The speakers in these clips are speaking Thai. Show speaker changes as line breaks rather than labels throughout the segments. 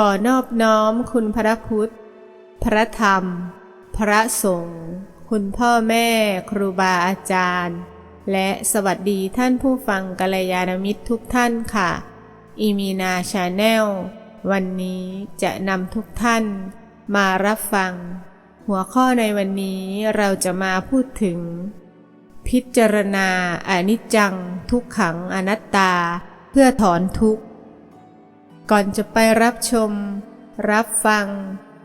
ขอนอบน้อมคุณพระพุทธ พระธรรม พระสงฆ์ คุณพ่อแม่ครูบาอาจารย์ และสวัสดีท่านผู้ฟังกัลยาณมิตรทุกท่านค่ะ อีมีนาชาแนล วันนี้จะนำทุกท่านมารับฟัง หัวข้อในวันนี้เราจะมาพูดถึง พิจารณาอนิจจังทุกขังอนัตตา เพื่อถอนทุกข์ ก่อนจะไปรับชม รับฟัง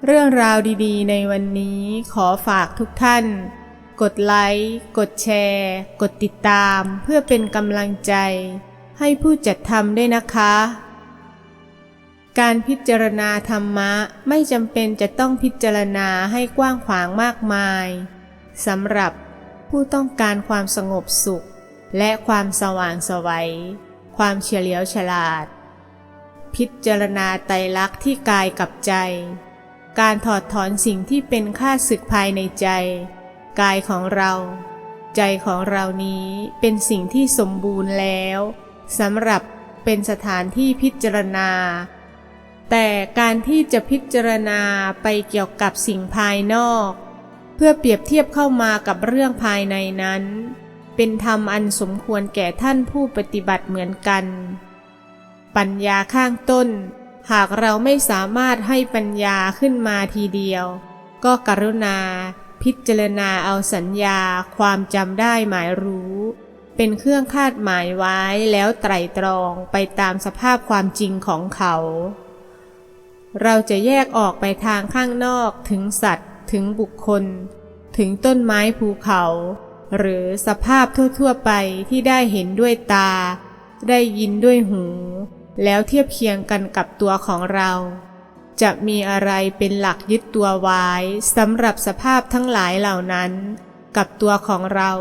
เรื่องราวดีๆ ในวันนี้ขอฝากทุกท่าน กดไลค์ กดแชร์ กดติดตามเพื่อเป็นกำลังใจ ให้ผู้จัดทำด้วยนะคะ การพิจารณาธรรมะไม่จำเป็นจะต้องพิจารณาให้กว้างขวางมากมายสำหรับผู้ต้องการความสงบสุข และความสว่างไสวัย ความเฉลียวฉลาด พิจารณาไตรลักษณ์ที่กายกับใจ การถอดถอนสิ่งที่เป็นค่าศึกภายในใจ กายของเรา ใจของเรานี้เป็นสิ่งที่สมบูรณ์แล้วสำหรับเป็นสถานที่พิจารณา แต่การที่จะพิจารณาไปเกี่ยวกับสิ่งภายนอก เพื่อเปรียบเทียบเข้ามากับเรื่องภายในนั้น เป็นธรรมอันสมควรแก่ท่านผู้ปฏิบัติเหมือนกัน ปัญญาข้างต้น หากเราไม่สามารถให้ปัญญาขึ้นมาทีเดียว ก็กรุณา พิจารณาเอาสัญญาความจำได้หมายรู้ เป็นเครื่องคาดหมายไว้แล้วไตรตรองไปตามสภาพความจริงของเขา เราจะแยกออกไปทางข้างนอกถึงสัตว์ ถึงบุคคล ถึงต้นไม้ภูเขา หรือสภาพทั่วๆไปที่ได้เห็นด้วยตาได้ยินด้วยหู แล้วเทียบเคียงกันกับตัวของเรา จะมีอะไรเป็นหลักยึดตัวไว้สำหรับสภาพทั้งหลายเหล่านั้น กับตัวของเรา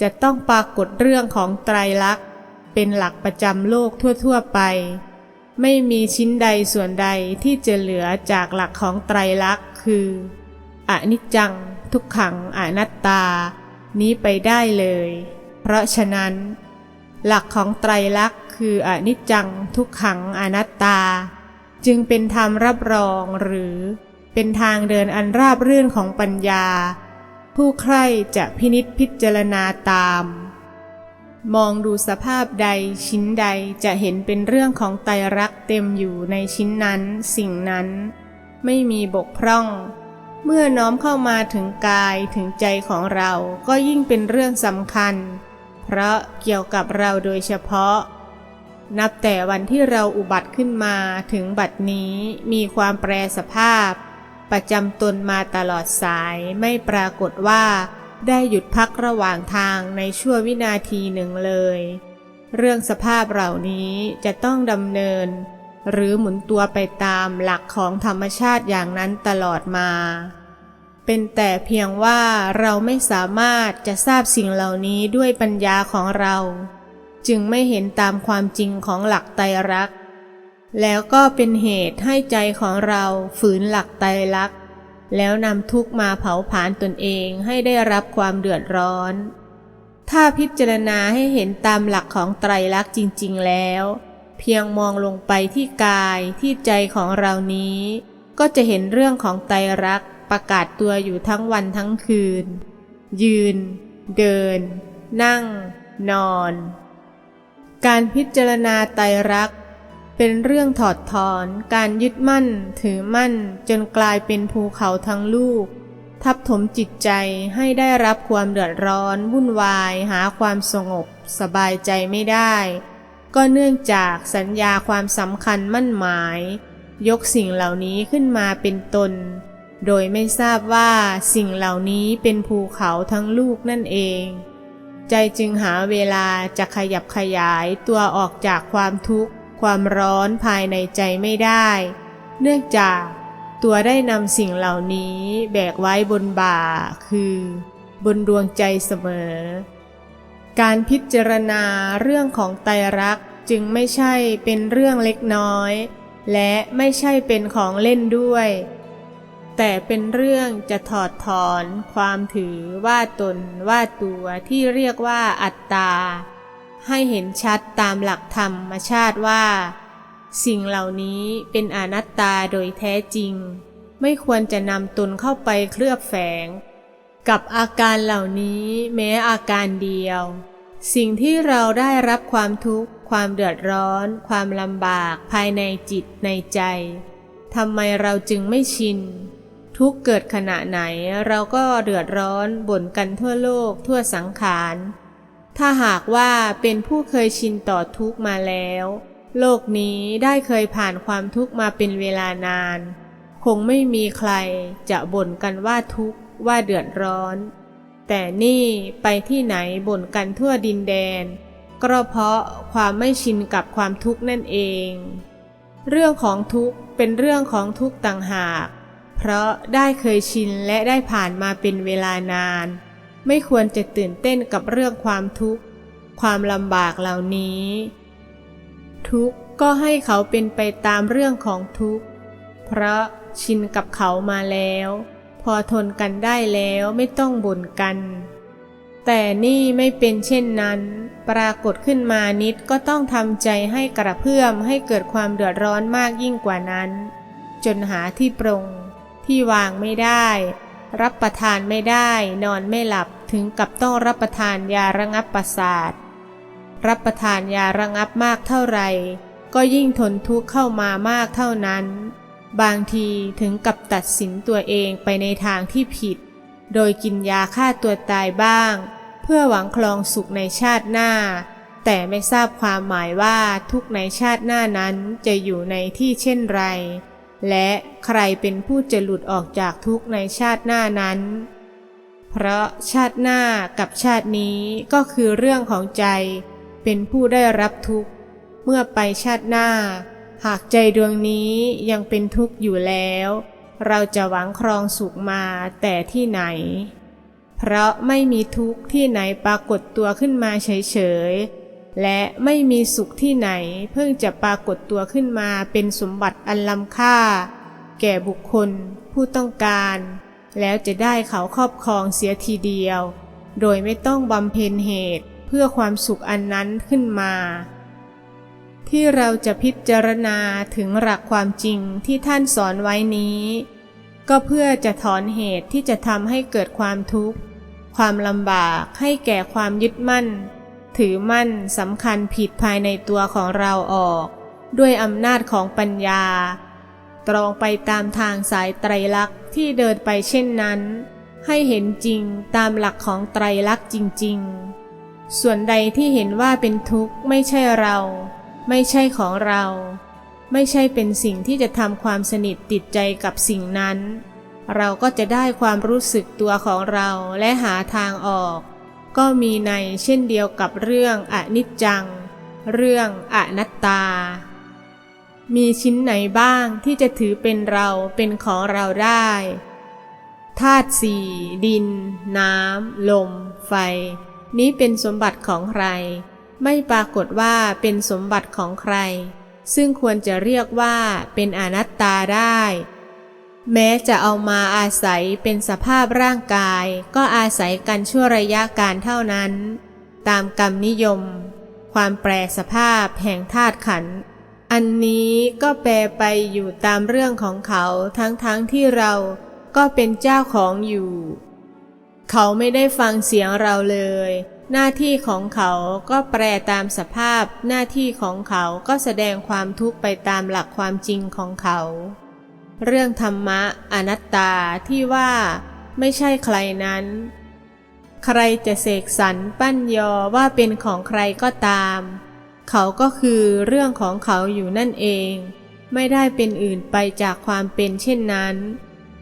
จะต้องปรากฏเรื่องของไตรลักษณ์ เป็นหลักประจำโลกทั่วๆไป ไม่มีชิ้นใดส่วนใดที่จะเหลือจากหลักของไตรลักษณ์คืออนิจจัง ทุกขังอนัตตา นี้ไปได้เลย เพราะฉะนั้น หลักของไตรลักษณ์คืออนิจจังทุกขังอนัตตา จึงเป็นธรรมรับรองหรือเป็นทางเดินอันราบรื่นของปัญญา ผู้ใคร่จะพินิษพิจารณาตาม มองดูสภาพใดชิ้นใดจะเห็นเป็นเรื่องของไตรักเต็มอยู่ในชิ้นนั้นสิ่งนั้น ไม่มีบกพร่อง เมื่อน้อมเข้ามาถึงกายถึงใจของเราก็ยิ่งเป็นเรื่องสำคัญ เพราะเกี่ยวกับเราโดยเฉพาะ นับแต่วันที่เราอุบัติขึ้นมาถึงบัดนี้มีความแปรสภาพ ประจำตนมาตลอดสายไม่ปรากฏว่า ได้หยุดพักระหว่างทางในชั่ววินาทีหนึ่งเลย เรื่องสภาพเหล่านี้จะต้องดำเนิน หรือหมุนตัวไปตามหลักของธรรมชาติอย่างนั้นตลอดมา เป็นแต่เพียงว่าเราไม่สามารถจะทราบสิ่งเหล่านี้ด้วยปัญญาของเรา จึงไม่เห็นตามความจริงของหลักไตรลักษณ์แล้วก็เป็นเหตุให้ใจของเราฝืนหลักไตรลักษณ์แล้วนำทุกมาเผาผลาญตนเองให้ได้รับความเดือดร้อน ถ้าพิจารณาให้เห็นตามหลักของไตรลักษณ์จริง ๆ แล้ว เพียงมองลงไปที่กายที่ใจของเรานี้ ก็จะเห็นเรื่องของไตรลักษณ์ประกาศตัวอยู่ทั้งวันทั้งคืน ยืน เดิน นั่ง นอน การพิจารณาไตรลักษณ์เป็นเรื่องถอดถอนการยึดมั่น ถือมั่นจนกลายเป็นภูเขาทั้งลูก ทับถมจิตใจให้ได้รับความเดือดร้อน วุ่นวายหาความสงบ สบายใจไม่ได้ ก็เนื่องจากสัญญาความสำคัญมั่นหมาย ยกสิ่งเหล่านี้ขึ้นมาเป็นตน โดยไม่ทราบว่าสิ่งเหล่านี้เป็นภูเขาทั้งลูกนั่นเอง ใจจึงหาเวลาจะขยับขยายตัวออกจากความทุกข์ ความร้อนภายในใจไม่ได้ เนื่องจากตัวได้นำสิ่งเหล่านี้แบกไว้บนบ่า คือ บนดวงใจเสมอ การพิจารณาเรื่องของไตรักจึงไม่ใช่เป็นเรื่องเล็กน้อย และไม่ใช่เป็นของเล่นด้วย แต่เป็นเรื่องจะถอดถอนความถือว่าตนว่าตัวที่เรียกว่าอัตตา ให้เห็นชัดตามหลักธรรมชาติว่า สิ่งเหล่านี้เป็นอนัตตาโดยแท้จริง ไม่ควรจะนำตนเข้าไปเคลือบแฝง กับอาการเหล่านี้แม้อาการเดียว สิ่งที่เราได้รับความทุกข์ ความเดือดร้อน ความลำบากภายในจิตในใจทำไมเราจึงไม่ชิน ทุกเกิดขณะไหนเราก็เดือดร้อนบ่นกันทั่วโลกทั่วสังขาร ถ้าหากว่าเป็นผู้เคยชินต่อทุกมาแล้ว โลกนี้ได้เคยผ่านความทุกมาเป็นเวลานาน คงไม่มีใครจะบ่นกันว่าทุกข์ว่าเดือดร้อน แต่นี่ไปที่ไหนบ่นกันทั่วดินแดน ก็เพราะความไม่ชินกับความทุกข์นั่นเอง เรื่องของทุกข์เป็นเรื่องของทุกข์ต่างหาก เพราะได้เคยชินและได้ผ่านมาเป็นเวลานาน ไม่ควรจะตื่นเต้นกับเรื่องความทุกข์ ความลำบากเหล่านี้ ทุกข์ก็ให้เขาเป็นไปตามเรื่องของทุกข์ เพราะชินกับเขามาแล้ว พอทนกันได้แล้วไม่ต้องบ่นกัน แต่นี่ไม่เป็นเช่นนั้น ปรากฏขึ้นมานิดก็ต้องทำใจให้กระเพื่อมให้เกิดความเดือดร้อนมากยิ่งกว่านั้น จนหาที่ปรง ที่วางไม่ได้ รับประทานไม่ได้ นอนไม่หลับถึงกับต้องรับประทานยาระงับประสาท รับประทานยาระงับมากเท่าไหร่ ก็ยิ่งทนทุกข์เข้ามามากเท่านั้น บางทีถึงกับตัดสินตัวเองไปในทางที่ผิด โดยกินยาฆ่าตัวตายบ้าง เพื่อหวังคลองสุขในชาติหน้า แต่ไม่ทราบความหมายว่าทุกในชาติหน้านั้นจะอยู่ในที่เช่นไร และใครเป็นผู้จะหลุดออกจากทุกข์ในชาติหน้านั้น เพราะชาติหน้ากับชาตินี้ก็คือเรื่องของใจ เป็นผู้ได้รับทุกข์ เมื่อไปชาติหน้า หากใจดวงนี้ยังเป็นทุกข์อยู่แล้ว เราจะหวังครองสุขมาแต่ที่ไหน เพราะไม่มีทุกข์ที่ไหนปรากฏตัวขึ้นมาเฉยๆ และไม่มีสุขที่ไหนเพิ่งจะปรากฏตัวขึ้นมาเป็นสมบัติอันล้ำค่า แก่บุคคลผู้ต้องการ แล้วจะได้เขาครอบครองเสียทีเดียว โดยไม่ต้องบำเพ็ญเหตุเพื่อความสุขอันนั้นขึ้นมา ที่เราจะพิจารณาถึงหลักความจริงที่ท่านสอนไว้นี้ ก็เพื่อจะถอนเหตุที่จะทำให้เกิดความทุกข์ ความลำบากให้แก่ความยึดมั่น ถือมั่นสำคัญผิดภายในตัวของเราออก ด้วยอำนาจของปัญญา ตรองไปตามทางสายไตรลักษณ์ที่เดินไปเช่นนั้น ให้เห็นจริงตามหลักของไตรลักษณ์จริง ๆ ส่วนใดที่เห็นว่าเป็นทุกข์ไม่ใช่เรา ไม่ใช่ของเรา ไม่ใช่เป็นสิ่งที่จะทำความสนิทติดใจกับสิ่งนั้น เราก็จะได้ความรู้สึกตัวของเราและหาทางออก ก็มีในเช่นเดียวกับเรื่องอนิจจัง เรื่องอนัตตา มีชิ้นไหนบ้างที่จะถือเป็นเราเป็นของเราได้ธาตุสี่ดิน น้ำ ลม ไฟ นี้เป็นสมบัติของใคร ไม่ปรากฏว่าเป็นสมบัติของใคร ซึ่งควรจะเรียกว่าเป็นอนัตตาได้ แม้จะเอามาอาศัยเป็นสภาพร่างกาย ก็อาศัยกันชั่วระยะการเท่านั้น ตามกรรมนิยม ความแปรสภาพแห่งธาตุขันธ์อันนี้ก็แปรไปอยู่ตามเรื่องของเขาทั้งๆทที่เราก็เป็นเจ้าของอยู่ เขาไม่ได้ฟังเสียงเราเลย หน้าที่ของเขาก็แปรตามสภาพ หน้าที่ของเขาก็แสดงความทุกข์ไปตามหลักความจริงของเขา เรื่องธรรมะอนัตตาที่ว่าไม่ใช่ใครนั้น ใครจะเสกสรรปั้นยอว่าเป็นของใครก็ตาม เขาก็คือเรื่องของเขาอยู่นั่นเอง ไม่ได้เป็นอื่นไปจากความเป็นเช่นนั้น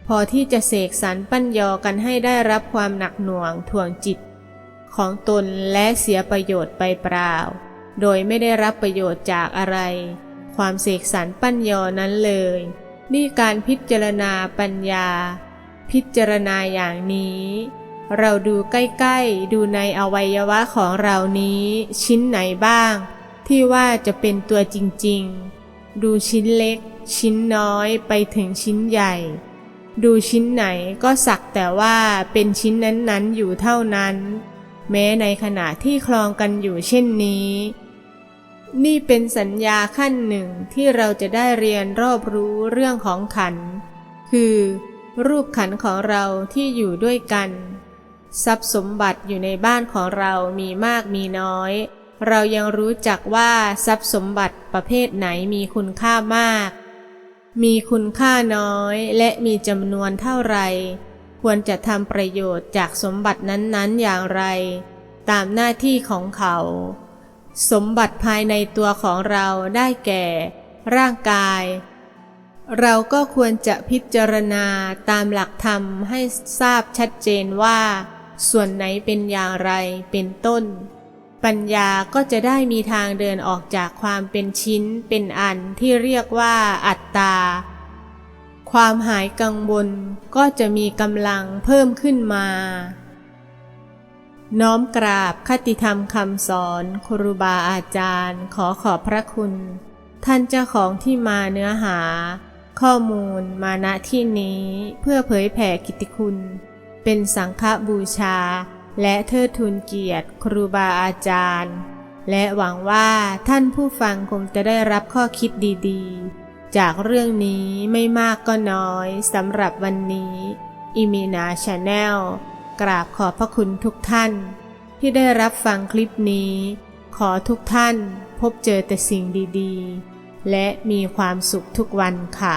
พอที่จะเสกสรรปั้นยอกันให้ได้รับความหนักหน่วงถ่วงจิต ของตนและเสียประโยชน์ไปเปล่า โดยไม่ได้รับประโยชน์จากอะไร ความเสกสรรปั้นยอนั้นเลย นี่การพิจารณาปัญญา พิจารณาอย่างนี้ เราดูใกล้ๆ ดูในอวัยวะของเรานี้ ชิ้นไหนบ้าง ที่ว่าจะเป็นตัวจริงๆ ดูชิ้นเล็ก ชิ้นน้อยไปถึงชิ้นใหญ่ ดูชิ้นไหนก็สักแต่ว่าเป็นชิ้นนั้นๆอยู่เท่านั้น แม้ในขณะที่คลองกันอยู่เช่นนี้ นี่เป็นสัญญาขั้นหนึ่งที่เราจะได้เรียนรอบรู้เรื่องของขัน คือ รูปขันของเราที่อยู่ด้วยกัน ทรัพย์สมบัติอยู่ในบ้านของเรามีมากมีน้อย เรายังรู้จักว่าทรัพย์สมบัติประเภทไหนมีคุณค่ามาก มีคุณค่าน้อยและมีจำนวนเท่าไหร่ควรจะทำประโยชน์จากสมบัตินั้นๆอย่างไร ตามหน้าที่ของเขา สมบัติภายในตัวของเราได้แก่ ร่างกาย เราก็ควรจะพิจารณาตามหลักธรรมให้ทราบชัดเจนว่า ส่วนไหนเป็นอย่างไรเป็นต้น ปัญญาก็จะได้มีทางเดินออกจากความเป็นชิ้นเป็นอันที่เรียกว่าอัตตา ความหายกังวลก็จะมีกำลังเพิ่มขึ้นมา น้อมกราบคติธรรมคำสอนครูบาอาจารย์ ขอขอบพระคุณ ท่านเจ้าของที่มาเนื้อหา ข้อมูลมาณที่นี้เพื่อเผยแผ่กิตติคุณ เป็นสังฆบูชา และเทิดทูนเกียรติครูบาอาจารย์ และหวังว่าท่านผู้ฟังคงจะได้รับข้อคิดดีๆ จากเรื่องนี้ไม่มากก็น้อยสำหรับวันนี้อิมินาชาแนล กราบขอบพระคุณทุกท่าน ที่ได้รับฟังคลิปนี้ ขอทุกท่านพบเจอแต่สิ่งดีๆ และมีความสุขทุกวันค่ะ